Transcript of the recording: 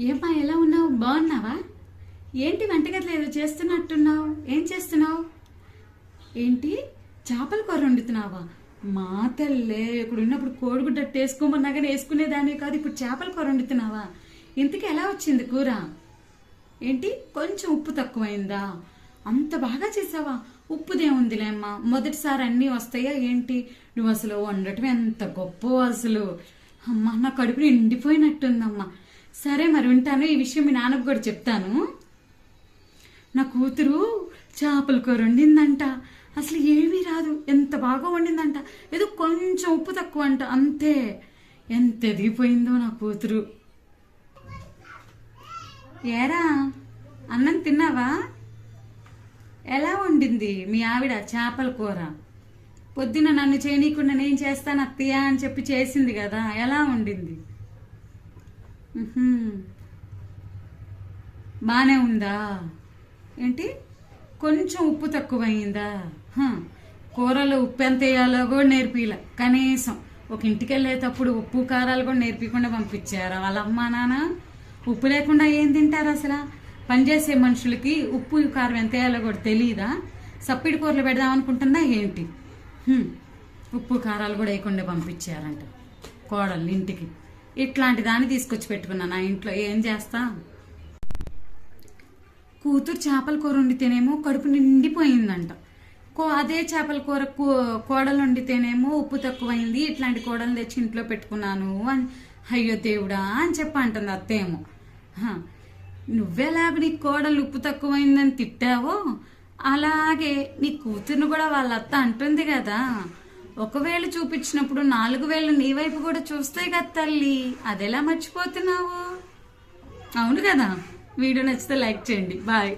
ఏమ్మా ఎలా ఉన్నావు? బాగున్నావా? ఏంటి వంటగదిలో ఏదో చేస్తున్నట్టున్నావు? ఏం చేస్తున్నావు? ఏంటి? చేపల కూర వండుతున్నావా? మా తల్లే ఇక్కడ ఉన్నప్పుడు కోడిగుడ్డ వేసుకోమన్నా కానీ వేసుకునేదాన్ని కాదు ఇప్పుడు చేపల కూర వండుతున్నావా? ఇంతకీ ఎలా వచ్చింది కూర? ఏంటి? కొంచెం ఉప్పు తక్కువైందా? అంత బాగా చేసావా? ఉప్పుదే ఉందిలే అమ్మా. మొదటిసారి అన్నీ వస్తాయా ఏంటి? నువ్వు అసలు వండటం ఎంత గొప్ప అసలు. అమ్మా నా కడుపు నిండిపోయినట్టుందమ్మా. సరే మరి ఉంటాను ఈ విషయం మీ నాన్నకు కూడా చెప్తాను. నా కూతురు చేపల కూర వండిందంట. అసలు ఏమీ రాదు. ఎంత బాగా వండిందంట. ఏదో కొంచెం ఉప్పు తక్కువ అంట. అంతే. ఎంత ఎదిగిపోయిందో నా కూతురు. ఏరా అన్నం తిన్నావా? ఎలా వండింది మీ ఆవిడ చేపల కూర? పొద్దున నన్ను చేయనీయకుండా నేను చేస్తాను అత్తయ్య అని చెప్పి చేసింది కదా ఎలా వండింది? బాగానే బానే ఉందా? ఏంటి? కొంచెం ఉప్పు తక్కువయిందా? కూరలో ఉప్పు ఎంత వేయాలో కూడా నేర్పిలా కనీసం ఒక ఇంటికి వెళ్ళేటప్పుడు ఉప్పు కారాలు కూడా నేర్పించకుండా పంపించారు వాళ్ళమ్మా నాన్న? ఉప్పు లేకుండా ఏం తింటారు అసలు? పనిచేసే మనుషులకి ఉప్పు కారం ఎంత వేయాలో కూడా తెలియదా సప్పిడి కూరలు పెడదాం ఏంటి? ఉప్పు కారాలు కూడా వేయకుండా పంపించారంట కోడలు ఇంటికి. ఇట్లాంటి దాన్ని తీసుకొచ్చి పెట్టుకున్నా నా ఇంట్లో. ఏం చేస్తా? కూతురు చేపల కూర వండితేనేమో కడుపు నిండిపోయిందంట. కో అదే చేపల కూర కోడలు వండితేనేమో ఉప్పు తక్కువైంది ఇట్లాంటి కోడలు తెచ్చి ఇంట్లో పెట్టుకున్నాను అని అయ్యో దేవుడా అని చెప్పి అంటుంది అత్తేమో హ, నువ్వెలాగ నీ కోడలు ఉప్పు తక్కువైందని తిట్టావో? అలాగే నీ కూతురుని కూడా వాళ్ళ అత్త అంటుంది కదా. ఒకవేళ చూపించినప్పుడు నాలుగు వేలు నీ వైపు కూడా చూస్తాయి కదా తల్లి. అదెలా మర్చిపోతున్నావు? అవును కదా. వీడియో నచ్చితే లైక్ చేయండి. బాయ్.